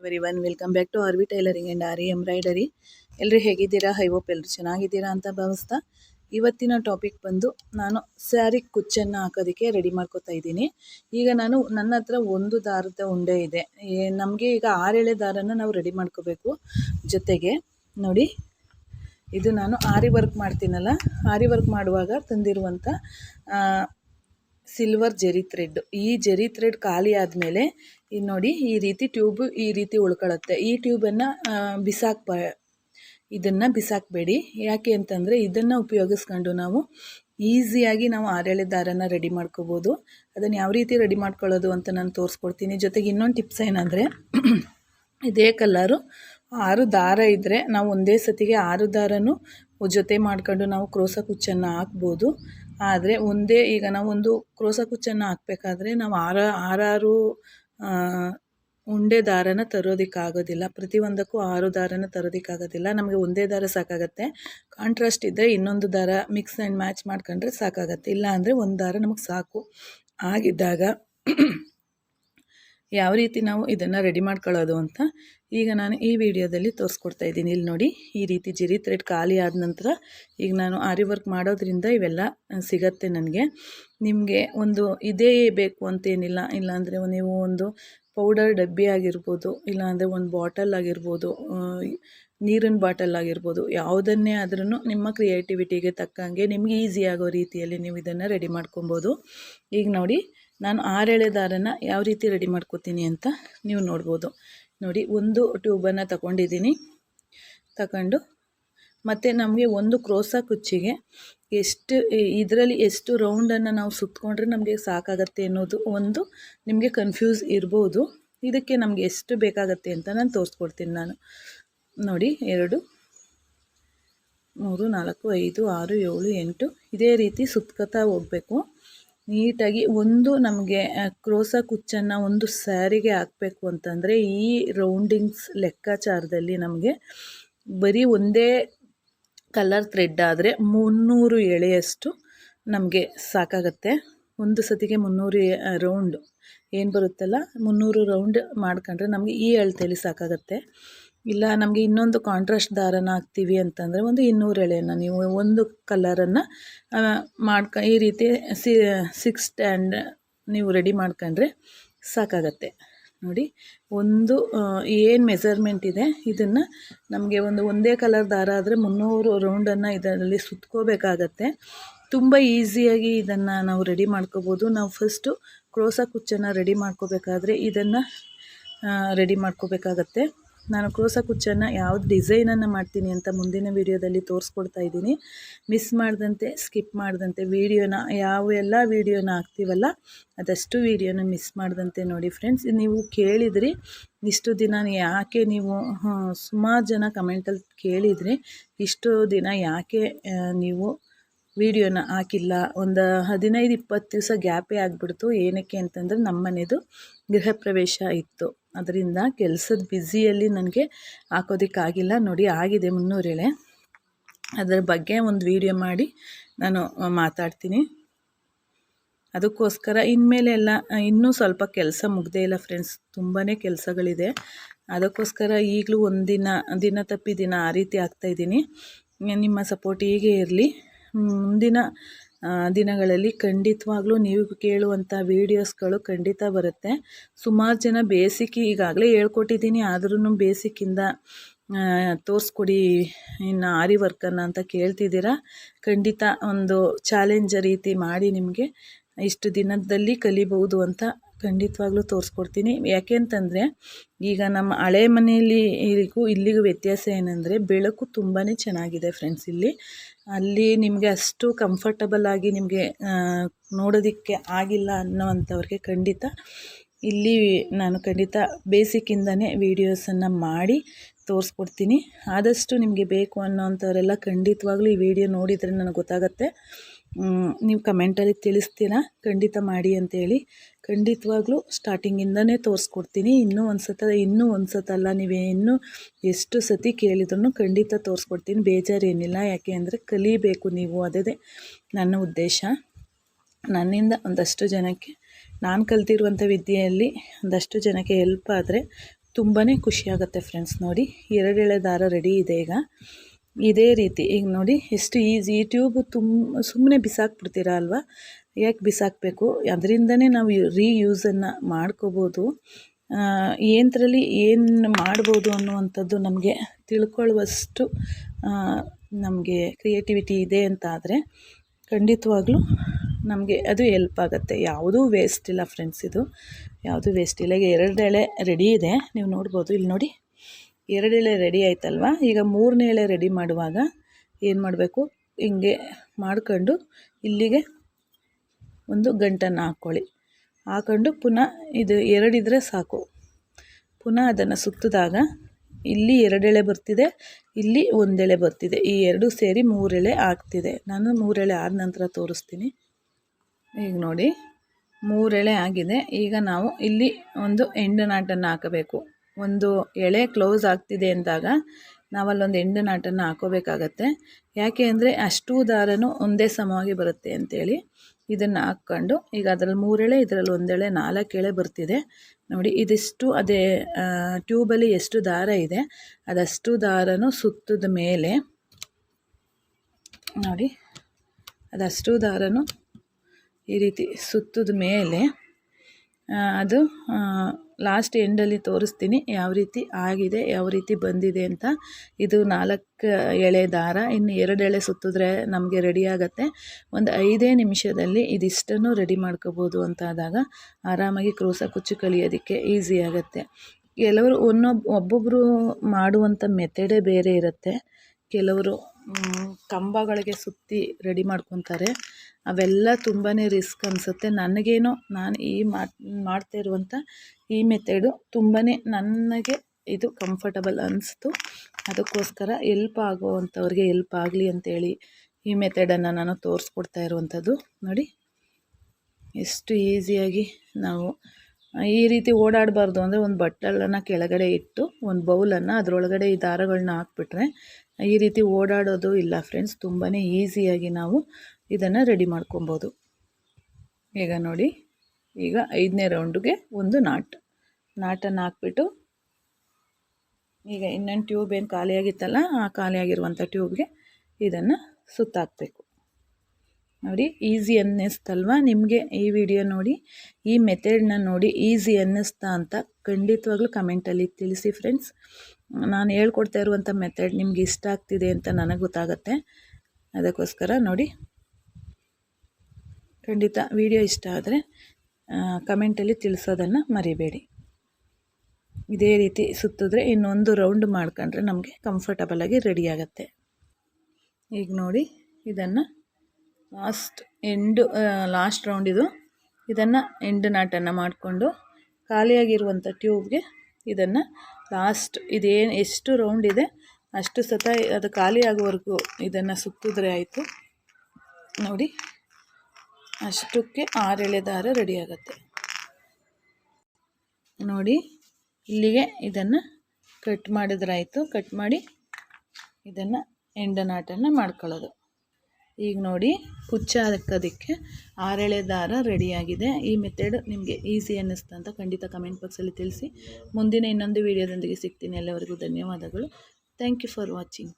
Very one welcome back to R V tailoring and aari embroidery ಎಲ್ಲರೂ ಹೇಗಿದ್ದೀರಾ? High hope ಎಲ್ಲರೂ ಚೆನ್ನಾಗಿದ್ದೀರಾ ಅಂತ ಭಾವಿಸ್ತಾ ಇವತ್ತಿನ ಟಾಪಿಕ್ ಬಂದು ನಾನು ಸ್ಯಾರಿ ಕುಚ್ಚನ್ನು ಹಾಕೋದಕ್ಕೆ ರೆಡಿ ಮಾಡ್ಕೋತಾ ಇದ್ದೀನಿ. ಈಗ ನಾನು ನನ್ನ ಹತ್ರ ಒಂದು ದಾರದ ಉಂಡೆ ಇದೆ. ನಮಗೆ ಈಗ ಆರೇಳೆ ದಾರನ ನಾವು ರೆಡಿ ಮಾಡ್ಕೋಬೇಕು. ಜೊತೆಗೆ ನೋಡಿ, ಇದು ನಾನು ಆರಿ ವರ್ಕ್ ಮಾಡ್ತೀನಲ್ಲ, ಆರಿ ವರ್ಕ್ ಮಾಡುವಾಗ ತಂದಿರುವಂಥ ಸಿಲ್ವರ್ ಜೆರಿ ಥ್ರೆಡ್ ಈ ಜೆರಿ ಥ್ರೆಡ್ ಖಾಲಿ ಆದಮೇಲೆ ಇದು ನೋಡಿ, ಈ ರೀತಿ ಟ್ಯೂಬ್ ಈ ರೀತಿ ಉಳ್ಕೊಳ್ಳುತ್ತೆ. ಈ ಟ್ಯೂಬನ್ನು ಬಿಸಾಕ್ಬ ಇದನ್ನು ಬಿಸಾಕಬೇಡಿ. ಯಾಕೆ ಅಂತಂದರೆ ಇದನ್ನು ಉಪಯೋಗಿಸ್ಕೊಂಡು ನಾವು ಈಸಿಯಾಗಿ ನಾವು ಆರೇಳೆ ದಾರನ ರೆಡಿ ಮಾಡ್ಕೋಬೋದು. ಅದನ್ನು ಯಾವ ರೀತಿ ರೆಡಿ ಮಾಡ್ಕೊಳ್ಳೋದು ಅಂತ ನಾನು ತೋರಿಸ್ಕೊಡ್ತೀನಿ. ಜೊತೆಗೆ ಇನ್ನೊಂದು ಟಿಪ್ಸ್ ಏನಂದರೆ, ಇದೇ ಕಲ್ಲರು ಆರು ದಾರ ಇದ್ದರೆ ನಾವು ಒಂದೇ ಸತಿಗೆ ಆರು ದಾರನೂ ಜೊತೆ ಮಾಡ್ಕೊಂಡು ನಾವು ಕ್ರೋಸ ಕುಚ್ಚನ್ನು ಹಾಕ್ಬೋದು. ಆದರೆ ಒಂದೇ, ಈಗ ನಾವು ಒಂದು ಕ್ರೋಸ ಕುಚ್ಚನ್ನು ಹಾಕ್ಬೇಕಾದ್ರೆ ನಾವು ಆರ, ಆರಾರು ಉಂಡೆ ದಾರನ ತರೋದಕ್ಕಾಗೋದಿಲ್ಲ. ಪ್ರತಿಯೊಂದಕ್ಕೂ ಆರು ದಾರನ ತರೋದಕ್ಕಾಗೋದಿಲ್ಲ. ನಮಗೆ ಒಂದೇ ದಾರ ಸಾಕಾಗತ್ತೆ. ಕಾಂಟ್ರಾಸ್ಟ್ ಇದ್ದರೆ ಇನ್ನೊಂದು ದಾರ ಮಿಕ್ಸ್ ಆ್ಯಂಡ್ ಮ್ಯಾಚ್ ಮಾಡ್ಕೊಂಡ್ರೆ ಸಾಕಾಗತ್ತೆ. ಇಲ್ಲ ಅಂದರೆ ಒಂದು ದಾರ ನಮಗೆ ಸಾಕು. ಆಗಿದ್ದಾಗ ಯಾವ ರೀತಿ ನಾವು ಇದನ್ನು ರೆಡಿ ಮಾಡ್ಕೊಳ್ಳೋದು ಅಂತ ಈಗ ನಾನು ಈ ವಿಡಿಯೋದಲ್ಲಿ ತೋರಿಸ್ಕೊಡ್ತಾ ಇದ್ದೀನಿ. ಇಲ್ಲಿ ನೋಡಿ, ಈ ರೀತಿ ಜಿರಿ ಥ್ರೆಡ್ ಖಾಲಿ ಆದ ನಂತರ ಈಗ ನಾನು ಆರಿ ವರ್ಕ್ ಮಾಡೋದ್ರಿಂದ ಇವೆಲ್ಲ ಸಿಗತ್ತೆ ನನಗೆ. ನಿಮಗೆ ಒಂದು ಇದೇ ಬೇಕು ಅಂತೇನಿಲ್ಲ, ಇಲ್ಲಾಂದರೆ ನೀವು ಒಂದು ಪೌಡರ್ ಡಬ್ಬಿ ಆಗಿರ್ಬೋದು, ಇಲ್ಲಾಂದರೆ ಒಂದು ಬಾಟಲ್ ಆಗಿರ್ಬೋದು ನೀರಿನ ಬಾಟಲ್ ಆಗಿರ್ಬೋದು, ಯಾವುದನ್ನೇ ಆದ್ರೂ ನಿಮ್ಮ ಕ್ರಿಯೇಟಿವಿಟಿಗೆ ತಕ್ಕಂಗೆ ನಿಮಗೆ ಈಸಿ ಆಗೋ ರೀತಿಯಲ್ಲಿ ನೀವು ಇದನ್ನು ರೆಡಿ ಮಾಡ್ಕೊಬೋದು. ಈಗ ನೋಡಿ ನಾನು ಆರೆಳೆ ದಾರನ ಯಾವ ರೀತಿ ರೆಡಿ ಮಾಡ್ಕೋತೀನಿ ಅಂತ ನೀವು ನೋಡ್ಬೋದು. ನೋಡಿ, ಒಂದು ಟ್ಯೂಬನ್ನು ತಗೊಂಡಿದ್ದೀನಿ. ತಗೊಂಡು ಮತ್ತು ನಮಗೆ ಒಂದು ಕ್ರೋಸಾ ಕುಚ್ಚಿಗೆ ಎಷ್ಟು ಇದರಲ್ಲಿ ಎಷ್ಟು ರೌಂಡನ್ನು ನಾವು ಸುತ್ತಕೊಂಡ್ರೆ ನಮಗೆ ಸಾಕಾಗತ್ತೆ ಅನ್ನೋದು ಒಂದು ನಿಮಗೆ ಕನ್ಫ್ಯೂಸ್ ಇರ್ಬೋದು. ಇದಕ್ಕೆ ನಮಗೆ ಎಷ್ಟು ಬೇಕಾಗತ್ತೆ ಅಂತ ನಾನು ತೋರಿಸ್ಕೊಡ್ತೀನಿ ನಾನು. ನೋಡಿ, ಎರಡು, ಮೂರು, ನಾಲ್ಕು, ಐದು, ಆರು, ಏಳು, ಎಂಟು, ಇದೇ ರೀತಿ ಸುತ್ತಕತ್ತಾ ಹೋಗಬೇಕು. ನೀಟಾಗಿ ಒಂದು ನಮಗೆ ಕ್ರೋಸ ಕುಚ್ಚನ್ನು ಒಂದು ಸ್ಯಾರಿಗೆ ಹಾಕಬೇಕು ಅಂತಂದರೆ ಈ ರೌಂಡಿಂಗ್ಸ್ ಲೆಕ್ಕಾಚಾರದಲ್ಲಿ ನಮಗೆ ಬರೀ ಒಂದೇ ಕಲರ್ ಥ್ರೆಡ್ ಆದರೆ ಮುನ್ನೂರು ಎಳೆಯಷ್ಟು ನಮಗೆ ಸಾಕಾಗತ್ತೆ. ಒಂದು ಸತಿಗೆ ಮುನ್ನೂರು ರೌಂಡ್ ಏನು ಬರುತ್ತಲ್ಲ, ಮುನ್ನೂರು ರೌಂಡ್ ಮಾಡ್ಕೊಂಡ್ರೆ ನಮಗೆ ಈ ಅಳತೆಯಲ್ಲಿ ಸಾಕಾಗತ್ತೆ. ಇಲ್ಲ, ನಮಗೆ ಇನ್ನೊಂದು ಕಾಂಟ್ರಾಸ್ಟ್ ದಾರನ ಹಾಕ್ತೀವಿ ಅಂತಂದರೆ ಒಂದು ಇನ್ನೂರು ಎಳೆಯನ್ನು. ನೀವು ಒಂದು ಕಲರನ್ನು ಮಾಡ್ಕ, ಈ ರೀತಿ ಸಿಕ್ಸ್ ಸ್ಟ್ಯಾಂಡ್ ನೀವು ರೆಡಿ ಮಾಡ್ಕೊಂಡ್ರೆ ಸಾಕಾಗತ್ತೆ. ನೋಡಿ, ಒಂದು ಏನು ಮೆಸರ್ಮೆಂಟ್ ಇದೆ, ಇದನ್ನು ನಮಗೆ ಒಂದು ಒಂದೇ ಕಲರ್ ದಾರ ಆದರೆ ಮುನ್ನೂರು ರೌಂಡನ್ನು ಇದರಲ್ಲಿ ಸುತ್ಕೋಬೇಕಾಗತ್ತೆ. ತುಂಬ ಈಸಿಯಾಗಿ ಇದನ್ನು ನಾವು ರೆಡಿ ಮಾಡ್ಕೋಬೋದು. ನಾವು ಫಸ್ಟು ಕ್ರೋಸ ಕುಚ್ಚನ್ನು ರೆಡಿ ಮಾಡ್ಕೋಬೇಕಾದ್ರೆ ಇದನ್ನು ರೆಡಿ ಮಾಡ್ಕೋಬೇಕಾಗತ್ತೆ. ನಾನು ಕ್ರೋಸ ಕುಚ್ಚನ್ನು ಯಾವ್ದು ಡಿಸೈನನ್ನು ಮಾಡ್ತೀನಿ ಅಂತ ಮುಂದಿನ ವೀಡಿಯೋದಲ್ಲಿ ತೋರಿಸ್ಕೊಡ್ತಾ ಇದ್ದೀನಿ. ಮಿಸ್ ಮಾಡಿದಂತೆ, ಸ್ಕಿಪ್ ಮಾಡಿದಂತೆ, ವೀಡಿಯೋನ ಯಾವ ಎಲ್ಲ ವೀಡಿಯೋನ ಹಾಕ್ತೀವಲ್ಲ, ಅದಷ್ಟು ವೀಡಿಯೋನ ಮಿಸ್ ಮಾಡಿದಂತೆ ನೋಡಿ ಫ್ರೆಂಡ್ಸ್. ನೀವು ಕೇಳಿದ್ರಿ, ಇಷ್ಟು ದಿನ ಯಾಕೆ ನೀವು ಸುಮಾರು ಜನ ಕಮೆಂಟಲ್ಲಿ ಕೇಳಿದ್ರಿ, ಇಷ್ಟು ದಿನ ಯಾಕೆ ನೀವು ವಿಡಿಯೋನ ಹಾಕಿಲ್ಲ? ಒಂದು ಹದಿನೈದು ಇಪ್ಪತ್ತು ದಿವಸ ಗ್ಯಾಪೇ ಆಗಿಬಿಡ್ತು. ಏನಕ್ಕೆ ಅಂತಂದರೆ ನಮ್ಮ ಮನೆಯದು ಗೃಹ ಪ್ರವೇಶ ಇತ್ತು. ಅದರಿಂದ ಕೆಲಸದ ಬ್ಯುಸಿಯಲ್ಲಿ ನನಗೆ ಹಾಕೋದಕ್ಕಾಗಿಲ್ಲ. ನೋಡಿ, ಆಗಿದೆ ಮುನ್ನೂರೇಳೆ ಅದರ ಬಗ್ಗೆ ಒಂದು ವಿಡಿಯೋ ಮಾಡಿ ನಾನು ಮಾತಾಡ್ತೀನಿ. ಅದಕ್ಕೋಸ್ಕರ ಇನ್ಮೇಲೆ ಎಲ್ಲ ಇನ್ನೂ ಸ್ವಲ್ಪ ಕೆಲಸ ಮುಗ್ದೇ ಇಲ್ಲ ಫ್ರೆಂಡ್ಸ್ ತುಂಬಾ ಕೆಲಸಗಳಿದೆ. ಅದಕ್ಕೋಸ್ಕರ ಈಗಲೂ ಒಂದಿನ, ದಿನ ತಪ್ಪಿ ದಿನ ಆ ರೀತಿ ಆಗ್ತಾಯಿದ್ದೀನಿ ನಿಮ್ಮ ಸಪೋರ್ಟ್ ಹೀಗೆ ಇರಲಿ. ಮುಂದಿನ ದಿನಗಳಲ್ಲಿ ಖಂಡಿತವಾಗ್ಲೂ ನೀವು ಕೇಳುವಂಥ ವೀಡಿಯೋಸ್ಗಳು ಖಂಡಿತ ಬರುತ್ತೆ. ಸುಮಾರು ಜನ ಬೇಸಿಕ್ ಈಗಾಗಲೇ ಹೇಳ್ಕೊಟ್ಟಿದ್ದೀನಿ ಆದ್ರೂ ಬೇಸಿಕ್ಕಿಂದ ತೋರಿಸ್ಕೊಡಿ, ಇನ್ನು ಆರಿ ವರ್ಕನ್ನು ಅಂತ ಕೇಳ್ತಿದ್ದೀರಾ? ಖಂಡಿತ ಒಂದು ಚಾಲೆಂಜ್ ರೀತಿ ಮಾಡಿ ನಿಮಗೆ ಇಷ್ಟು ದಿನದಲ್ಲಿ ಕಲಿಬಹುದು ಅಂತ ಖಂಡಿತವಾಗ್ಲೂ ತೋರಿಸ್ಕೊಡ್ತೀನಿ. ಯಾಕೆಂತಂದರೆ, ಈಗ ನಮ್ಮ ಹಳೆ ಮನೆಯಲ್ಲಿ ಇಲ್ಲಿಗೂ ಇಲ್ಲಿಗೂ ವ್ಯತ್ಯಾಸ ಏನಂದರೆ, ಬೆಳಕು ತುಂಬಾ ಚೆನ್ನಾಗಿದೆ ಫ್ರೆಂಡ್ಸ್ ಇಲ್ಲಿ. ಅಲ್ಲಿ ನಿಮಗೆ ಅಷ್ಟು ಕಂಫರ್ಟಬಲ್ ಆಗಿ ನಿಮಗೆ ನೋಡೋದಕ್ಕೆ ಆಗಿಲ್ಲ ಅನ್ನೋವಂಥವ್ರಿಗೆ ಖಂಡಿತ ಇಲ್ಲಿ ನಾನು ಖಂಡಿತ ಬೇಸಿಕ್ಕಿಂದನೇ ವೀಡಿಯೋಸನ್ನು ಮಾಡಿ ತೋರಿಸ್ಕೊಡ್ತೀನಿ. ಆದಷ್ಟು ನಿಮಗೆ ಬೇಕು ಅನ್ನೋವಂಥವರೆಲ್ಲ ಖಂಡಿತವಾಗ್ಲೂ ಈ ವಿಡಿಯೋ ನೋಡಿದರೆ ನನಗೆ ಗೊತ್ತಾಗುತ್ತೆ. ನೀವು ಕಮೆಂಟಲ್ಲಿ ತಿಳಿಸ್ತೀರಾ? ಖಂಡಿತ ಮಾಡಿ ಅಂತೇಳಿ. ಖಂಡಿತವಾಗ್ಲೂ ಸ್ಟಾರ್ಟಿಂಗಿಂದನೇ ತೋರಿಸ್ಕೊಡ್ತೀನಿ. ಇನ್ನೂ ಒಂದು ಸತ ಇನ್ನೂ ಒಂದು ಸತಲ್ಲ ನೀವೇ ಇನ್ನೂ ಎಷ್ಟು ಸತಿ ಕೇಳಿದ್ರು ಖಂಡಿತ ತೋರಿಸ್ಕೊಡ್ತೀನಿ. ಬೇಜಾರೇನಿಲ್ಲ. ಯಾಕೆ ಅಂದರೆ ಕಲಿಬೇಕು ನೀವು. ಅದೇ ನನ್ನ ಉದ್ದೇಶ. ನನ್ನಿಂದ ಒಂದಷ್ಟು ಜನಕ್ಕೆ, ನಾನು ಕಲ್ತಿರುವಂಥ ವಿದ್ಯೆಯಲ್ಲಿ ಒಂದಷ್ಟು ಜನಕ್ಕೆ ಹೆಲ್ಪ್ ಆದರೆ ತುಂಬಾ ಖುಷಿಯಾಗುತ್ತೆ ಫ್ರೆಂಡ್ಸ್ ನೋಡಿ. ಎರಡೆಳೆ ದಾರ ರೆಡಿ ಇದೆ ಈಗ. ಇದೇ ರೀತಿ. ಈಗ ನೋಡಿ, ಎಷ್ಟು ಈಸಿ ಈ ಟ್ಯೂಬ್ ತುಂಬ ಸುಮ್ಮನೆ ಬಿಸಾಕ್ಬಿಡ್ತೀರಾ ಅಲ್ವಾ? ಯಾಕೆ ಬಿಸಾಕಬೇಕು? ಅದರಿಂದನೇ ನಾವು ರೀಯೂಸನ್ನು ಮಾಡ್ಕೋಬೋದು. ಏನರಲ್ಲಿ ಏನು ಮಾಡ್ಬೋದು ಅನ್ನುವಂಥದ್ದು ನಮಗೆ ತಿಳ್ಕೊಳ್ಳುವಷ್ಟು ನಮಗೆ ಕ್ರಿಯೇಟಿವಿಟಿ ಇದೆ ಅಂತ ಆದರೆ ಖಂಡಿತವಾಗ್ಲೂ ನಮಗೆ ಅದು ಎಲ್ಪ್ ಆಗುತ್ತೆ. ಯಾವುದೂ ವೇಸ್ಟ್ ಇಲ್ಲ ಫ್ರೆಂಡ್ಸ್ ಇದು. ಯಾವುದೂ ವೇಸ್ಟ್ ಇಲ್ಲ. ಈಗ ಎರಡು ಎಳೆ ರೆಡಿ ಇದೆ. ನೀವು ನೋಡ್ಬೋದು. ಇಲ್ಲಿ ನೋಡಿ. ಎರಡು ಎಳೆ ರೆಡಿ ಆಯ್ತಲ್ವ? ಈಗ ಮೂರನೇ ಎಳೆ ರೆಡಿ ಮಾಡುವಾಗ ಏನು ಮಾಡಬೇಕು? ಹಿಂಗೆ ಮಾಡ್ಕೊಂಡು ಇಲ್ಲಿಗೆ ಒಂದು ಗಂಟನ್ನು ಹಾಕ್ಕೊಳ್ಳಿ. ಹಾಕೊಂಡು ಪುನಃ ಇದು ಎರಡಿದ್ರೆ ಸಾಕು. ಪುನಃ ಅದನ್ನು ಸುತ್ತಿದಾಗ ಇಲ್ಲಿ ಎರಡೆಳೆ ಬರ್ತಿದೆ, ಇಲ್ಲಿ ಒಂದೆಳೆ ಬರ್ತಿದೆ. ಈ ಎರಡು ಸೇರಿ ಮೂರೆಳೆ ಆಗ್ತಿದೆ. ನಾನು ಮೂರೆಳೆ ಆದ ನಂತರ ತೋರಿಸ್ತೀನಿ. ಈಗ ನೋಡಿ, ಮೂರೆಳೆ ಆಗಿದೆ. ಈಗ ನಾವು ಇಲ್ಲಿ ಒಂದು ಎಂಡು ನಾಟನ್ನು ಹಾಕಬೇಕು. ಒಂದು ಎಳೆ ಕ್ಲೋಸ್ ಆಗ್ತಿದೆ ಅಂದಾಗ ನಾವಲ್ಲೊಂದು ಎಂಡು ನಾಟನ್ನು ಹಾಕೋಬೇಕಾಗತ್ತೆ. ಯಾಕೆ ಅಂದರೆ ಅಷ್ಟು ದಾರನೂ ಒಂದೇ ಸಮವಾಗಿ ಬರುತ್ತೆ ಅಂಥೇಳಿ ಇದನ್ನು ಹಾಕ್ಕೊಂಡು ಈಗ ಅದರಲ್ಲಿ ಮೂರೆಳೆ, ಇದರಲ್ಲಿ ಒಂದೆಳೆ, ನಾಲ್ಕು ಎಳೆ ಬರ್ತಿದೆ. ನೋಡಿ, ಇದಿಷ್ಟು ಅದೇ ಟ್ಯೂಬಲ್ಲಿ ಎಷ್ಟು ದಾರ ಇದೆ, ಅದಷ್ಟು ದಾರನೂ ಸುತ್ತದ ಮೇಲೆ ನೋಡಿ, ಅದಷ್ಟು ದಾರನೂ ಈ ರೀತಿ ಸುತ್ತದ ಮೇಲೆ ಅದು ಲಾಸ್ಟ್ ಎಂಡಲ್ಲಿ ತೋರಿಸ್ತೀನಿ ಯಾವ ರೀತಿ ಆಗಿದೆ, ಯಾವ ರೀತಿ ಬಂದಿದೆ ಅಂತ. ಇದು ನಾಲ್ಕು ಎಳೆ ದಾರ, ಇನ್ನು ಎರಡು ಎಳೆ ಸುತ್ತಿದ್ರೆ ನಮಗೆ ರೆಡಿ ಆಗುತ್ತೆ. ಒಂದು ಐದೇ ನಿಮಿಷದಲ್ಲಿ ಇದಿಷ್ಟನ್ನು ರೆಡಿ ಮಾಡ್ಕೋಬೋದು ಅಂತ ಆದಾಗ ಆರಾಮಾಗಿ ಕ್ರೋಸ ಕುಚ್ಚು ಕಲಿಯೋದಕ್ಕೆ ಈಸಿ ಆಗುತ್ತೆ. ಕೆಲವರು ಒನ್ನೊಬ್ ಒಬ್ಬೊಬ್ಬರು ಮಾಡುವಂಥ ಮೆಥಡೇ ಬೇರೆ ಇರುತ್ತೆ. ಕೆಲವರು ಕಂಬಗಳಿಗೆ ಸುತ್ತಿ ರೆಡಿ ಮಾಡ್ಕೊತಾರೆ. ಅವೆಲ್ಲ ತುಂಬಾ ರಿಸ್ಕ್ ಅನಿಸುತ್ತೆ. ನನಗೇನೋ ನಾನು ಈ ಮಾಡ್ತಾ ಇರುವಂಥ ಈ ಮೆಥಡು ತುಂಬಾ ನನಗೆ ಇದು ಕಂಫರ್ಟಬಲ್ ಅನಿಸ್ತು. ಅದಕ್ಕೋಸ್ಕರ ಎಲ್ಪ್ ಆಗುವಂಥವ್ರಿಗೆ ಎಲ್ಪ್ ಆಗಲಿ ಅಂತೇಳಿ ಈ ಮೆಥಡನ್ನು ನಾನು ತೋರಿಸ್ಕೊಡ್ತಾ ಇರುವಂಥದ್ದು. ನೋಡಿ, ಎಷ್ಟು ಈಸಿಯಾಗಿ ನಾವು ಈ ರೀತಿ ಓಡಾಡಬಾರ್ದು ಅಂದರೆ ಒಂದು ಬಟ್ಟಲನ್ನು ಕೆಳಗಡೆ ಇಟ್ಟು ಒಂದು ಬೌಲನ್ನು ಅದರೊಳಗಡೆ ಈ ದಾರಗಳನ್ನ ಹಾಕ್ಬಿಟ್ರೆ ಈ ರೀತಿ ಓಡಾಡೋದು ಇಲ್ಲ ಫ್ರೆಂಡ್ಸ್. ತುಂಬಾ ಈಸಿಯಾಗಿ ನಾವು ಇದನ್ನು ರೆಡಿ ಮಾಡ್ಕೊಬೋದು. ಈಗ ನೋಡಿ, ಈಗ ಐದನೇ ರೌಂಡ್ಗೆ ಒಂದು ನಾಟ್. ನಾಟನ್ನು ಹಾಕ್ಬಿಟ್ಟು, ಈಗ ಇನ್ನೊಂದು ಟ್ಯೂಬ್ ಏನು ಖಾಲಿಯಾಗಿತ್ತಲ್ಲ, ಆ ಖಾಲಿಯಾಗಿರುವಂಥ ಟ್ಯೂಬ್ಗೆ ಇದನ್ನು ಸುತ್ತಾಕಬೇಕು. ನೋಡಿ ಈಸಿ ಅನ್ನಿಸ್ತಲ್ವ? ನಿಮಗೆ ಈ ವಿಡಿಯೋ ನೋಡಿ, ಈ ಮೆಥಡ್ನ ನೋಡಿ ಈಸಿ ಅನ್ನಿಸ್ತಾ ಅಂತ ಖಂಡಿತವಾಗ್ಲೂ ಕಮೆಂಟಲ್ಲಿ ತಿಳಿಸಿ ಫ್ರೆಂಡ್ಸ್ ನಾನು ಹೇಳ್ಕೊಡ್ತಾ ಇರುವಂಥ ಮೆಥಡ್ ನಿಮ್ಗೆ ಇಷ್ಟ ಆಗ್ತಿದೆ ಅಂತ ನನಗೆ ಗೊತ್ತಾಗತ್ತೆ. ಅದಕ್ಕೋಸ್ಕರ ನೋಡಿ ಖಂಡಿತ ವಿಡಿಯೋ ಇಷ್ಟ ಆದರೆ ಕಮೆಂಟಲ್ಲಿ ತಿಳಿಸೋದನ್ನು ಮರಿಬೇಡಿ. ಇದೇ ರೀತಿ ಸುತ್ತಿದ್ರೆ ಇನ್ನೊಂದು ರೌಂಡ್ ಮಾಡ್ಕೊಂಡ್ರೆ ನಮಗೆ ಕಂಫರ್ಟಬಲಾಗಿ ರೆಡಿ ಆಗುತ್ತೆ. ಈಗ ನೋಡಿ, ಇದನ್ನು ಲಾಸ್ಟ್ ಎಂಡು ಲಾಸ್ಟ್ ರೌಂಡ್ ಇದು. ಇದನ್ನು ಎಂಡು ನಾಟನ್ನು ಮಾಡಿಕೊಂಡು ಖಾಲಿಯಾಗಿರುವಂಥ ಟ್ಯೂಬ್ಗೆ ಇದನ್ನು ಲಾಸ್ಟ್ ಇದೇನು ಎಷ್ಟು ರೌಂಡ್ ಇದೆ, ಅಷ್ಟು ಸತ ಅದು ಖಾಲಿ ಆಗೋವರೆಗೂ ಇದನ್ನು ಸುತ್ತಿದ್ರೆ ಆಯಿತು. ನೋಡಿ ಅಷ್ಟಕ್ಕೆ ಆರೆಳೆ ದಾರ ರೆಡಿ ಆಗುತ್ತೆ. ನೋಡಿ, ಇಲ್ಲಿಗೆ ಇದನ್ನು ಕಟ್ ಮಾಡಿದ್ರಾಯಿತು. ಕಟ್ ಮಾಡಿ ಇದನ್ನು ಎಂಡನಾಟನ ಮಾಡ್ಕೊಳ್ಳೋದು. ಈಗ ನೋಡಿ ಕುಚ್ಚ ಹಾಕೋದಕ್ಕೆ ಆರೆಳೆ ದಾರ ರೆಡಿಯಾಗಿದೆ ಈ ಮೆಥಡ್ ನಿಮಗೆ ಈಸಿ ಅನ್ನಿಸ್ತಂತ ಖಂಡಿತ ಕಮೆಂಟ್ ಬಾಕ್ಸಲ್ಲಿ ತಿಳಿಸಿ. ಮುಂದಿನ ಇನ್ನೊಂದು ವೀಡಿಯೋದೊಂದಿಗೆ ಸಿಗ್ತೀನಿ. ಎಲ್ಲವರಿಗೂ ಧನ್ಯವಾದಗಳು. Thank you for watching